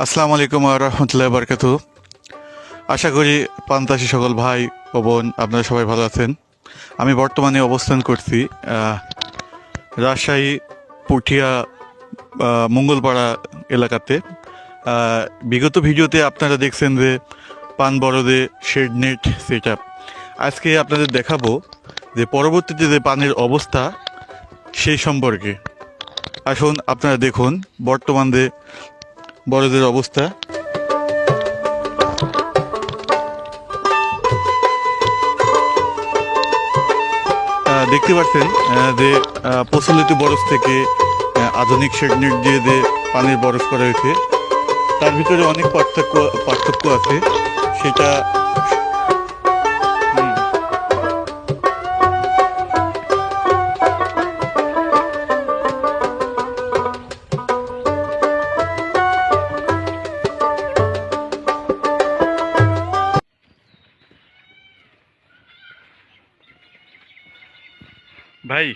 আসসালামু আলাইকুম রহমতুল্লাহ বারকাতু। আশা করি পান্তাসী সকল ভাই ও বোন আপনারা সবাই ভালো আছেন। আমি বর্তমানে অবস্থান করছি রাজশাহী পুঠিয়া মঙ্গলপাড়া এলাকাতে। বিগত ভিডিওতে আপনারা দেখছেন যে পান বড়দে শেড নেট সেট আজকে আপনাদের দেখাবো যে পরবর্তীতে যে পানের অবস্থা সেই সম্পর্কে। আসুন, আপনারা দেখুন বর্তমান যে বড়দের অবস্থা। দেখতে পাচ্ছেন যে প্রচলিত বরফ থেকে আধুনিক শেডনেট দিয়ে যে পানির বরফ করা হয়েছে, তার ভিতরে অনেক পার্থক্য পার্থক্য আছে। সেটা ভাই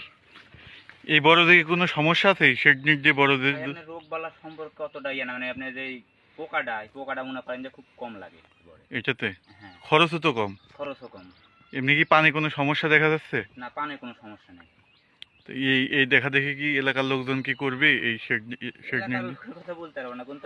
এই বড়দের কোনো সমস্যা আছে? শেডনেট যে বড়দের রোগ বালা সম্পর্কে অতটা ইয়ে না মানে আপনার যে পোকাটা পোকাটা মনে করেন যে খুব কম লাগে। এটাতে? হ্যাঁ। খরচও তো কম? খরচও কম। এমনি কি পানি কোনো সমস্যা দেখা যাচ্ছে? না পানে কোনো সমস্যা নেই। তো এই এই দেখা দেখি কি এলাকার লোকজন কি করবে এই শেড শেড কথা বলতে পারব না কিন্তু